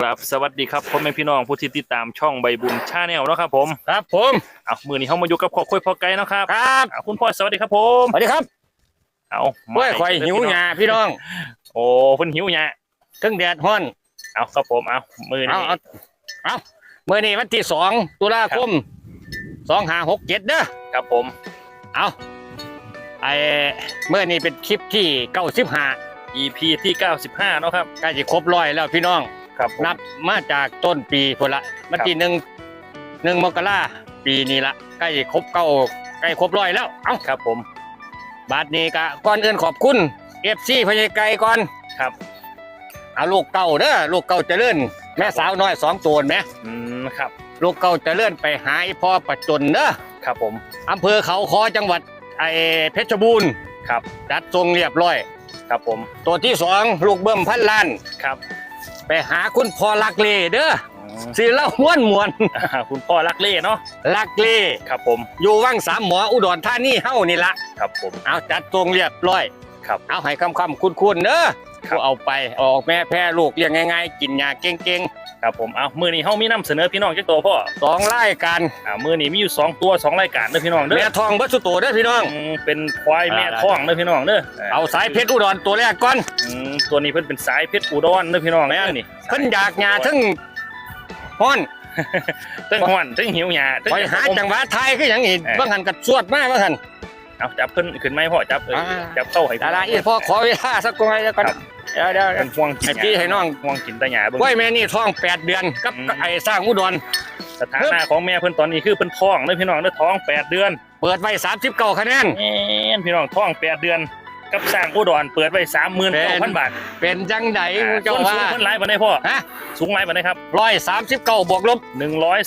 ครับสวัสดีครับพ่อแม่พี่น้องผู้ที่ติดตามช่องใบบุญชาแนลเนาะครับผมครับผมเอามือนี้เขามาอยู่กับขอคุยพอไกลเนาะครับครับเอาคุณพ่อสวัสดีครับผมสวัสดีครับ เอาเว้ยข่อยหิวหยาพี่น้อง โอ้เพิ่นหิวหยาถึงแดดฮ้อนเอาครับผมเอามือเอานี้เอาเอาเมื่อนี้วันที่สองตุลาคมสองห้าหกเจ็ดเด้อครับผม เอาไอเมื่อนี้เป็นคลิปที่เก้าสิบห้า EP ที่95เนาะครับใกล้จะครบร้อยแล้วพี่น้อง ครับผม นับมาจากต้นปีพนละวันที่หนึ่งหนึ่งมกราปีนี้ละใกล้จะครบเก้าใกล้ครบร้อยแล้วเอาครับผมบาทนี้ก็ก่อนอื่นขอบคุณเอฟซีพญาไก่ก่อนครับเอาลูกเก่าเด้อลูกเก่าเจริญแม่สาวน้อยสองตัวแหมอืมครับ ลูกเก่าเจริญไปหาไอ้พ่อประจนเด้อครับผมอำเภอเขาคอจังหวัดไอ้เพชรบูรณ์ครับจัดทรงเรียบร้อย ครับผม ตัวที่สองลูกเบิ่มพันล้านครับ ไปหาคุณพ่อลักเลเด้ออืมสิเล่าม้วนมวนอ่าคุณพ่อรักเล่เนาะลักเลครับผมอยู่ว่างสามหมออุดรธานีเฮ้านี่ละครับผมเอาจัดทรงเรียบร้อยครับเอาให้คำคำๆคุณคุณเด้อครับผู้เอาไปออกแม่แพร่ลูกเลี้ยงง่ายๆ กินยาเก่ง ครับผมเอามือนี้เฮามีนำเสนอพี่น้องจักตัวพ่อๆสองรายการอ่ามือนี้มีอยู่สองตัวสองรายการเด้อพี่น้องเด้แม่อทองบัสุโตเด้อพี่น้องอืมเป็นควายแม่ท้องเด้อพี่น้องเด้อเอาสายเพชรอุดรตัวแรกก่อนอืมตัวนี้เพิ่นเป็นสายเพชรอุดรเด้อพี่น้องแม่นนี่เพิ่นอยากหยาทั้งฮ้อนทั้งฮ้อนทั้งหิวหยาทั้งไปหาจังหวะไทยคือหยังอีกเออบางหันกับสวดมาบางหันเอาจับเพิ่นขึ้นไหมพ่อจับเอออ่าจับเข้าให้ดาราอีพ่อขอเวลาสักหน่อยแล้วก่อนครับ เดี๋ยวเดี๋ยวเป็นห่วงกินให้หยาพี่ให้น้องห่วงกินแตะหยาเบิ่งกล้วยแม่นี่ท้องแปดเดือนกับอืมไอ้สร้างอุดรสถานะของแม่เพิ่นตอนนี้คือเพิ่นท้องเด้อพี่น้องเด้อท้องแปดเดือน เปิดไว้สามสิบเก้าคะแนนแม่นพี่น้องท้องแปดเดือน กับสร้างอุดรเปิดไว้39,000บาทเป็นจังไดอ่าเจ้าส่วนว่าสูงเพิ่นหลายปานใดพ่อฮะสูงหลายปานใดครับร้อยสามสิบเก้าบวกลบ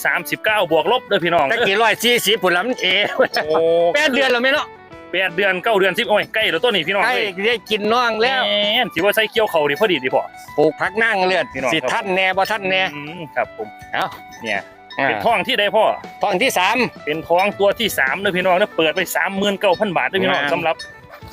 139บวกลบเด้อพี่น้องตะเด้อกี้ร้อยสี่สิบผุนละมันเอโอ้แปดเดือนแล้วไหมเนาะ แปดเดือนเก้าเดือน10โอ้ยใกล้แล้วตัวนี้พี่น้องใกล้เอ้ยได้กินน้องแล้วแม่นสิว่าใส่เกี่ยวเขาดิพอดีดิพ่อปลูกผักนั่งเลือดพี่น้อง สิครับท่านแน่บ่ท่านแน่อืมครับผมเอ้าเนี่ยอ่าเป็นท้องที่ได้พ่อ ท้องที่สาม เป็นท้องตัวที่สามเลยพี่น้องเนี่ยเปิดไปสามหมื่นเก้าพันบาทเลยพี่น้องงาม สำหรับ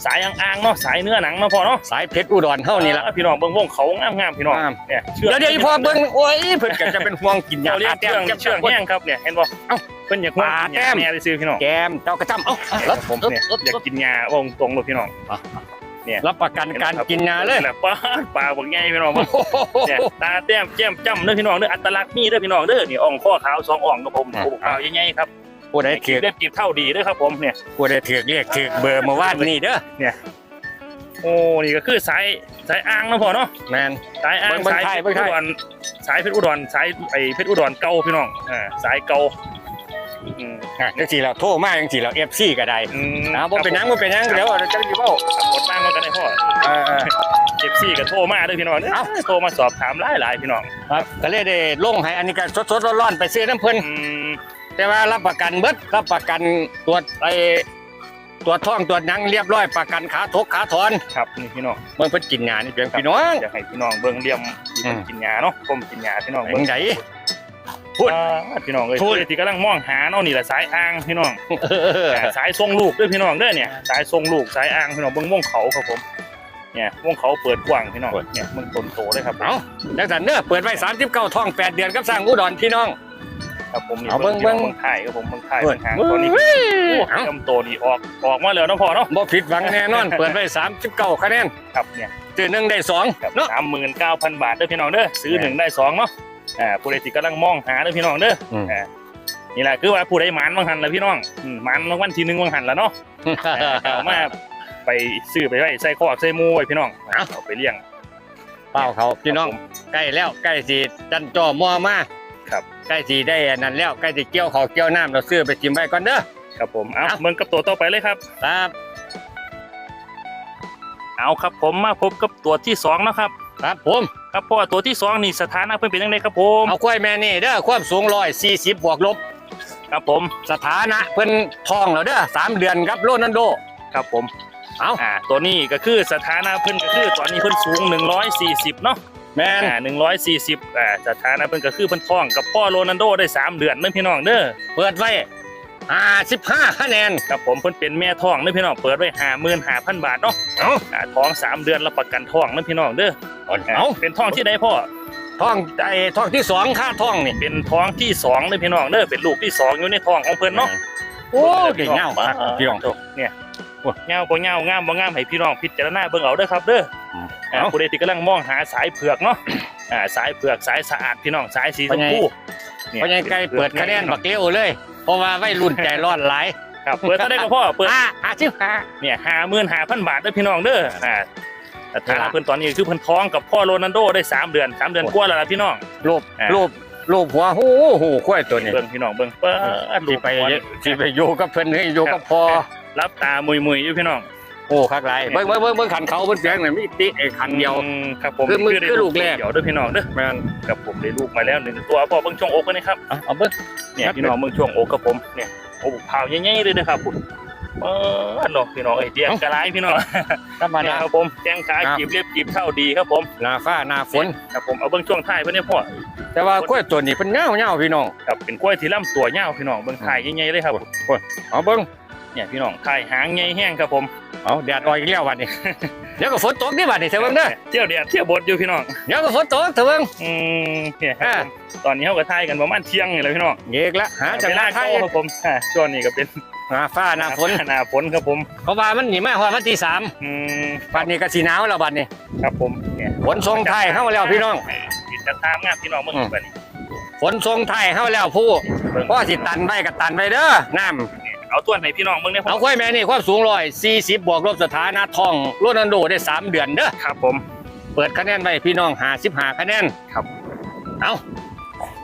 สายอ่างๆเนาะสายเนื้อหนังเนาะพ่อเนาะสายเพชรอุดรเท่านี้ละอ่าพี่น้องเบิ้งวงเขางามๆพี่น้องงาม เนี่ยเชืเดี๋ยวเดี๋ยวอีพอเบิ่งโอ้ยเพิ่นก็จะเป็นห่วงกินยาเราเรียกแต้เชื่มองแก้มเชื่องแห้งครับเนี่ยเห็นบ่เอ้าเพิ่นอยากห่วงปลากินยาแต้มแม่ได้ซื้อพี่น้องแก้มเจ้ากระจำเอ้าครับผมเนี่ยอยากกินยาว่าตรงๆเลยพี่น้องรับประกันการกินยาเลยแหละปลาปลาบักใหญ่พี่น้องโอ้โหเนี่ยตาแต้มแจ่มจ้ำเด้อพี่น้องเด้ออัตลักษณ์มีเด้อพี่น้องเด้อนี่อ่องข้อขาวสองอ่องกับผมอ่าโอ้โหขาวใหญ่ๆครับผู้ใดถืขีอดเล็บกีบเท่าดีเด้อครับผมเนี่ยผู้ใดถือเรียกถือเบอร์มาว่านนี่เด้อโอ้นี่ก็คือสายสายอ่างเนาะพ่อเนาะแมนสายอ่างเบิ่งสายไทยเพเบิ่ชรงไทอุยดรสายเพชรอุดรสายไอ้เพชรอุดรเก่าพี่น้องอ่าสายเก่า อืมอะจังซี่แล้วโทรมาจังซี่แล้ว FC ก็ได้อืมนะบ่เป็นหยังบ่เป็นหยังเดี๋ยวเราจะสิเว้า กดตั้งมากันได้พ่อเออเอฟซีก็โทรมาเด้อพี่น้องเอ้า โทรมาสอบถามหลายหลายๆพี่น้องๆครับก็เลยได้ลงให้อันนี้ก็สดๆร้อนๆไปซื้อน้ำเพิ่น อืมแต่ว่ารับประกันเบิดรับประกันตรวจไอ้ตรวจท้องตรวจหยังเรียบร้อยประกันขาทกขาถอนครับนี่พี่น้องเบิ่งเพิ่นกินงานนี่เพียงพี่น้อง อยากให้พี่น้องเบิ่งเลี่ยมที่เพิ่นอืมกินยาเนาะผมกินยาพี่น้องเบิ่งใหญ่พูด อ่าพี่น้องเอ้ยพูดที่กำลังมองหาเนาะนี่แหละสายอ่างพี่น้องเอออ่าสายทรงลูกเด้วยพี่น้องเด้อเนี่ยสายทรงลูกสายอ่างพี่น้องเบิ่งวงเขาครับผมเนี่ยวงเขาเปิดกว้างพี่น้องเนี่ยมันต้นโตเลยครับเอาจังซั่นเด้อเปิดไว้39ท้อง8เดือนกับสร้างอุดรพี่น้องครับผมนี่เอาเบิ่งเบิ่งเบิ่งเบิ่งถ่ายครับผมเบิ่งถ่ายเบิ่เบิ่งงหางตอนนี้เฮ้ยโอ้เอ้าจำโตนี่ออกออกมาแล้วเนาะพ่อเนาะบ่ผิดหวังแน่นอน เปิดไว้39คะแนนครับเนี่ยซื้อหนึ่งได้สองครับเนาะสามหมื่นเก้าพันบาทเด้อพี่น้องเด้อซื้อแม่หนึ่งได้สองเนาะ อ่าผู้ใดที่กำลังมองหาเด้อพี่น้องเด้ออืมอ่านี่แหละคือว่าผู้ใดหมานบางหันแล้วพี่น้องอืมหมานรางวัลที่หนึ่งบางหันแล้วเนาะอ่าเอามาไปซื้อไปไว้ใส่คอกใส่หมูไว้พี่น้องอ่าเอาไปเลี้ยงเป้าเขาพี่น้อง ครับผม ใกล้แล้วใกล้สิจันจ่อมอมาครับ ใกล้สิได้อันนั้นแล้วใกล้สิเกี่ยวเขาวเกี่ยวน้ำเราซื้อไปจิ้มไว้ก่อนเด้อ ครับผมเอาเอาเบิ่งกับตัวต่อไปเลยครับ ครับเอาครับผมมาพบกับตัวที่สองเนาะครับ ครับผม ครับเพราะว่าตัวที่สองนี่สถานะเพิ่นเป็นยังไงครับผมเอาควายแม่นี่เด้อความสูงร้อยสี่สิบบวกลบ ครับผมสถานะเพิ่นทองแล้วเด้อสามเดือนครับโรนันโด ครับผมเอาอ่าตัวนี้ก็คือสถานะเพิ่นก็คือตอนนี้เพิ่นสูง 140 เนาะแมนอ่า140อ่าสถานะเพิ่นก็คือเพิ่นท้องกับพ่อโรนัลโดได้ 3 เดือนเด้อพี่น้องเด้อเปิดไว้ห้าสิบห้าคะแนนครับผมเพิ่นเป็นแม่ท้องเด้อพี่น้องเปิดไว้55,000 บาทเนาะเอาอ่าท้อง 3 เดือนรับประกันท้องเด้อพี่น้องเด้อ อ่าเอาเป็นท้องที่ใดพ่อ ท้องไอ้ท้องที่สองค่าท้องนี่เป็นท้องที่สองเลยพี่น้องเด้อเป็นลูกที่สองอยู่ในท้องของเพิ่นเนาะโอ้เก่งเงาครับพี่น้องเนี่ยเงาบ่เงางามบ่งามให้พี่น้องพิจารณาเบิ่งเอาเด้อครับเด้ออืมอ่าเอาผู้ใดที่กำลังมองหาสายเผือกเนาะอ่าสายเผือกสายสะอาดพี่น้องสายสีชมพูเพราะยังไกลเปิดคะแนนบักเลี้ยวเลย เพราะว่าไว้รุ่นใจร้อนหลายครับเปิดเท่าได้ก็พอเปิดอ่าอาชิบหาเนี่ยห้าหมื่นห้าพันบาทเด้อพี่น้องเด้ออ่า แต่ฐานะเพิ่นตอนนี้คือเพิ่นท้องกับพ่อโรนัลโดได้สามเดือนสามเดือนกว่าแล้วล่ะพี่น้องรูปอ่ารูปรูปหัวหูหูข้อยตัวนี้เบิ่งพี่น้องเบิ่งเปิดสิไปสิไปอยู่กับเพิ่นให้อยู่กับพอรับตามุยมุยๆอยู่พี่น้องโอ้คักหลายเบิ่งเบิ่งเบิ่งเบิ่งขันเขาเบิ่งเสียงน่ะมีติไอ้ขันเดียวอืมครับผมคือมือได้คือลูกแรกเดี๋ยวเด้อพี่น้องเด้อแม่นกับผมได้ลูกมาแล้วหนึ่งตัวพ่อเบิ่งช่วงอกกันนะครับเอาเอาเบิ่งเนี่ยครับพี่น้องเบิ่งช่วงอกกับผมเนี่ยโอ้เผาใหญ่ๆเลยนะครับผม เออดอกพี่น้องไอ้เดียกระไรพี่น้องธรรมเนี่ยดาครับผมแข้งขาครับจีบเรียบจีบเท่าดีครับผมหน้าฟ้าหน้าฝนครับผมเอาเบิ่งช่วงท้ายเพิ่นเนี่ยพ่อแต่ว่าข้อยตัวนี้เพิ่นเงาเงาพี่น้องครับเป็นกล้วยที่ลำตัวยาวพี่น้องเบิ่งท้ายใหญ่ๆเลยครับเอาเบิ่งเนี่ยพี่น้องท้ายหางใหญ่แห้งครับผมเอาแดดอ่อยอีกแล้ววันนี้เดี๋ยวก็ฝนตกนี่บัดนี้เถอะเบิ่งเด้อเที่ยวเดียดเที่ยวบดอยู่พี่น้องเดี๋ยวก็ฝนตกเถอะเบิ่งอืมเนี่ยครับผมตอนนี้เขาก็ทายกันประมาณเที่ยงนี่แหละพี่น้องเอกละหาจังหวะเวลาไทเข้ายครับผมอ่าช่วงนี้ก็เป็น หน้าฟ้าหน้าฝนหน้าฝนครับผมเพราะว่ามันหนีมาฮอดวันที่สามอืมบัดนี้ก็สิหนาวแล้วบัดนี้ครับผมเนี่ยฝนทรงไทยเข้ามาแล้วพี่น้องกิจตามงานพี่น้องเมื่อกี้บัดนี้ฝนทรงไทยเข้าแล้วผู้เบิ่งพ่อสิตันไว้ก็ตันไว้เด้อน้ำเอาตัวไหนพี่น้องเบิ่งเนี่ยผเอามค่อยแม่นี่ความสูงร้อยสี่สิบบวกลบสถานะทองโรนัลโดได้สามเดือนเด้อครับ ผม เปิดคะแนนไว้พี่น้องหาสิบหาคะแนนครับ เอา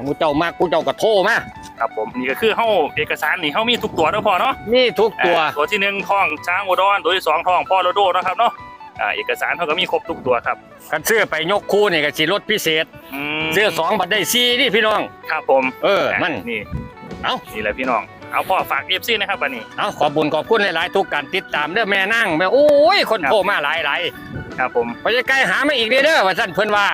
กูเจ้ามากกูเจ้าก็โทรมา ครับผมนี่ก็คือเฮาเอกสารนี่เฮามีทุกตัวแล้วพอเนาะนี่ทุกตัวอ่าตัวที่หนึ่งท้องช้างอุดรตัวที่สองท้องพ่อโลโดเนาะครับเนาะอ่าเอกสารเขาก็มีครบทุกตัวครับกันซื้อไปยกคู่นี่ก็สิลดพิเศษอืมซื้อสองบัตรได้สี่นี่พี่น้อง ครับผมเออมัน นี่เอ้า นี่แหละพี่น้องเอาพ่อฝากเอฟซีนะครับบัดนี้ เอาขอบบุญขอบคุณหลายๆทุกการติดตามเด้อแม่นั่งแม่โอ้ยคนครับโทรมาหลายหลาย ครับผมๆไปใกล้หามาอีกเด้อเด้อว่าสั่นเพิ่นว่า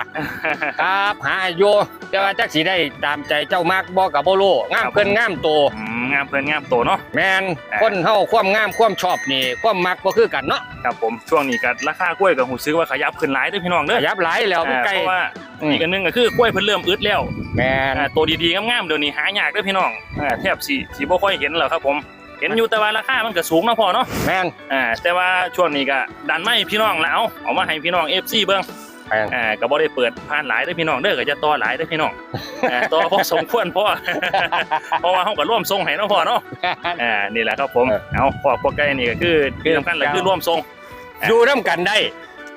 ครับหาโยแต่ว่าจักสิได้ตามใจเจ้ามากบ่กับบ่รู้งามเพิ่นงามโต อืมงามเพื่อนงามโตเนาะ แมนอ่า คนเฮาความงามความชอบนี่ความมักบ่คือกันเนาะครับผมช่วงนี้ก็ราคากล้วยกับหูซื้อว่าขยับขึ้นหลายเด้อพี่น้องขเด้อยับหลายแล้วมันอ่าใกล้เพราะว่าอืมอีกอันหนึงก็คือกล้วยเพิ่นเริ่มอึดแล้วแมนอ่าตัวดีๆงามๆเดี๋ยวนี้หายากเด้อพี่น้องอ่าแทบสิสิบ่ค่อยเห็นแล้วครับผม เห็นอยู่แต่ว่าราคามันก็สูงเนาะพ่อเนาะแมนอ่าแต่ว่าช่วงนี้ก็ดันไม่พี่น้องแล้วเอาเอามาให้พี่น้อง FC เบิ่งแม่นอ่าก็บ่ได้เปิดผ่านหลายเด้อพี่น้องเด้อก็จะต่อหลายเด้อพี่น้องอ่าต่อพอสมควรพ่อเพราะว่าเฮาก็ร่วมทรงให้เนาะพ่อเนาะอ่านี่แหละครับผมเออเอาพ่อพวกไก่นี่ก็คือที่สำคัญเลยคือร่วมทรงอยู่นํกันได้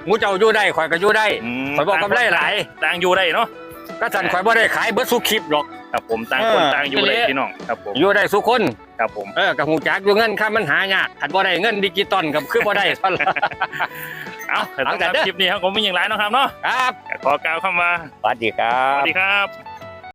หมูเจ้าอยู่ได้ข่อยก็อยู่ได้มข่อยบอกกำไรหลายต่างอยู่ได้เนาะก็สั่นข่อยบ่ได้ขายเบิดสุคลิปหรอก ครับผมต่างคนเออต่างอยู่ได้อีหลีพี่น้องครับผมอยู่ได้สุคนครับผมเออกับหูจักอยู่เงินค่ามันหายากคันบ่ได้เงินดิจิตอลก็คือบ่ได้ซั่นล่ะเอาเอาสำหรับแต่เด้อคลิปนี้ครับผมมีอย่างไรเนาะครับเนาะครับขอกล่าวคำว่าสวัสดีครัสวับสดีครับ